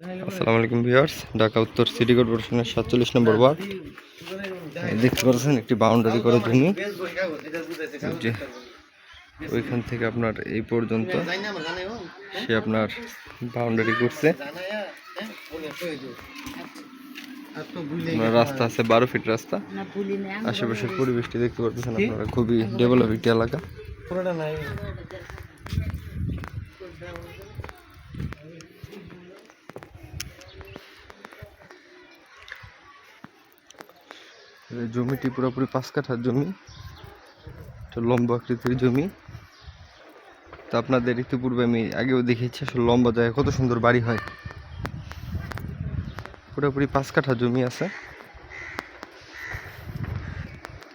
আসসালামু আলাইকুম ভিউয়ার্স, ঢাকা উত্তর সিটি কর্পোরেশনের সাতচল্লিশ নম্বর ওয়ার্ড। দেখতে পাচ্ছেন, একটি বাউন্ডারি করা জমি ওইখান থেকে আপনার এই পর্যন্ত সে আপনার বাউন্ডারি করছে। রাস্তা আছে বারো ফিট রাস্তা। আশেপাশের পরিবেশটি দেখতে পাচ্ছেন আপনারা, খুবই ডেভেলপ একটি এলাকা। এই জমিটি পুরোপুরি পাঁচ কাঠার জমি, একটা লম্বা আকৃতির জমি। তো আপনাদের ইতিপূর্বে আমি আগেও দেখেছি আসলে লম্বা জায়গায় কত সুন্দর বাড়ি হয়। পুরোপুরি পাঁচ কাঠা জমি আছে।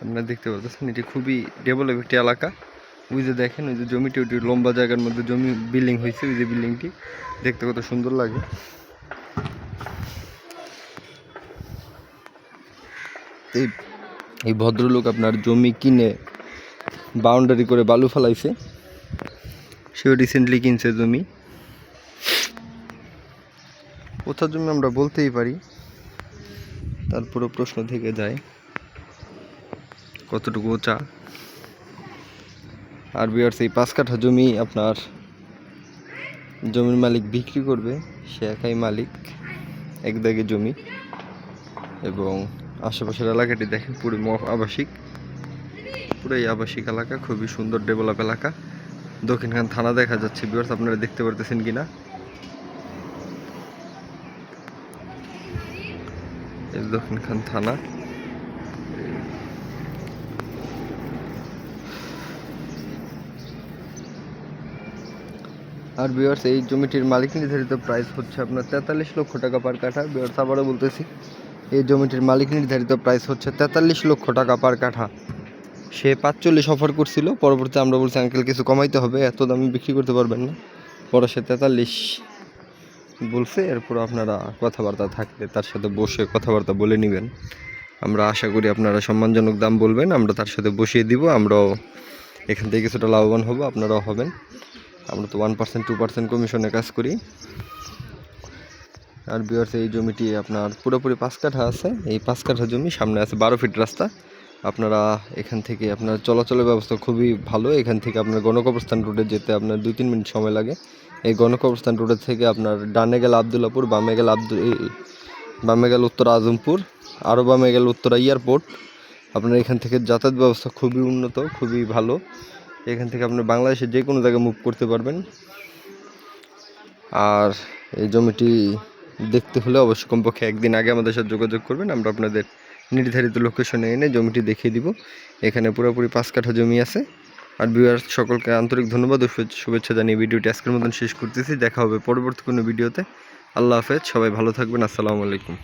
আপনারা দেখতে পাচ্ছেন, এটি খুবই ডেভেলপ একটি এলাকা। ওই যে দেখেন, ওই যে জমিটি, ওটি লম্বা জায়গার মধ্যে জমি বিল্ডিং হয়েছে, ওই যে বিল্ডিংটি দেখতে কত সুন্দর লাগে। এই এই ভদ্রলোক আপনার জমি কিনে বাউন্ডারি করে বালু ফেলাইছে। সেও রিসেন্টলি কিনছে জমি। কোথার জমি আমরা বলতেই পারি তারপরে প্রশ্ন থেকে যায়, কতটুকু উঁচা আর বিয়ার্স এই পাঁচ কাঠা জমি আপনার জমির মালিক বিক্রি করবে, সে একাই মালিক, এক দাগে জমি। এবং আশেপাশের এলাকাটি দেখেন, পুরো আবাসিক। এই আবাসিক এলাকা, খুবই সুন্দর ডেভেলপ এলাকা। দক্ষিণখান থানা দেখা যাচ্ছে বিয়ার্স আপনারা দেখতে পারতেছেন কিনা? দক্ষিণখান থানা। আর বিয়ার্স এই জমিটির মালিক নির্ধারিত প্রাইস হচ্ছে আপনার তেতাল্লিশ লক্ষ টাকা পার কাঠা। বিয়ার্স আবারও বলতেছি এই জমিটির মালিক নির্ধারিত প্রাইস হচ্ছে তেতাল্লিশ লক্ষ টাকা পার কাঠা। সে পাঁচচল্লিশ অফার করছিল, পরবর্তীতে আমরা বলছি, আঙ্কেল, কিছু কমাইতে হবে, এত দামে বিক্রি করতে পারবেন না। পরে সে তেতাল্লিশ বলছে, এরপর আপনারা কথাবার্তা থাকলে তার সাথে বসে কথাবার্তা বলে নেবেন। আমরা আশা করি আপনারা সম্মানজনক দাম বলবেন, আমরা তার সাথে বসিয়ে দিব, আমরাও এখান থেকে কিছুটা লাভবান হব, আপনারাও হবেন। আমরা তো ওয়ান পার্সেন্ট টু পার্সেন্ট কমিশনে কাজ করি। আর বিয়ার্স এই জমিটি আপনার পুরোপুরি পাঁচ কাঠা আছে। এই পাঁচ কাঠা জমি সামনে আছে বারো ফিট রাস্তা। আপনারা এখান থেকে আপনার চলাচলের ব্যবস্থা খুবই ভালো। এখান থেকে আপনার গণকবরস্থান রোডে যেতে আপনার দুই তিন মিনিট সময় লাগে। এই গণকবরস্থান রোডের থেকে আপনার ডানে গেল আবদুল্লাপুর বামে গেল আব্দুল বামে গেল উত্তর আজমপুর আরও বামে গেল উত্তরা এয়ারপোর্ট আপনার এখান থেকে যাতায়াত ব্যবস্থা খুবই উন্নত, খুবই ভালো। এখান থেকে আপনি বাংলাদেশে যে কোনো জায়গায় মুভ করতে পারবেন। আর এই জমিটি দেখতে হলে অবশ্যই কমপক্ষে একদিন আগে আমাদের সাথে যোগাযোগ করবেন। আমরা আপনাদের নির্ধারিত লোকেশনে এনে জমিটি দেখিয়ে দিব। এখানে পুরোপুরি পাঁচ কাঠা জমি আছে। আর বিহার সকলকে আন্তরিক ধন্যবাদ ও শুভেচ্ছা জানিয়ে ভিডিওটি আজকের মতন শেষ করতেছি। দেখা হবে পরবর্তী কোনো ভিডিওতে। আল্লাহ হাফেজ, সবাই ভালো থাকবেন। আসসালামু আলাইকুম।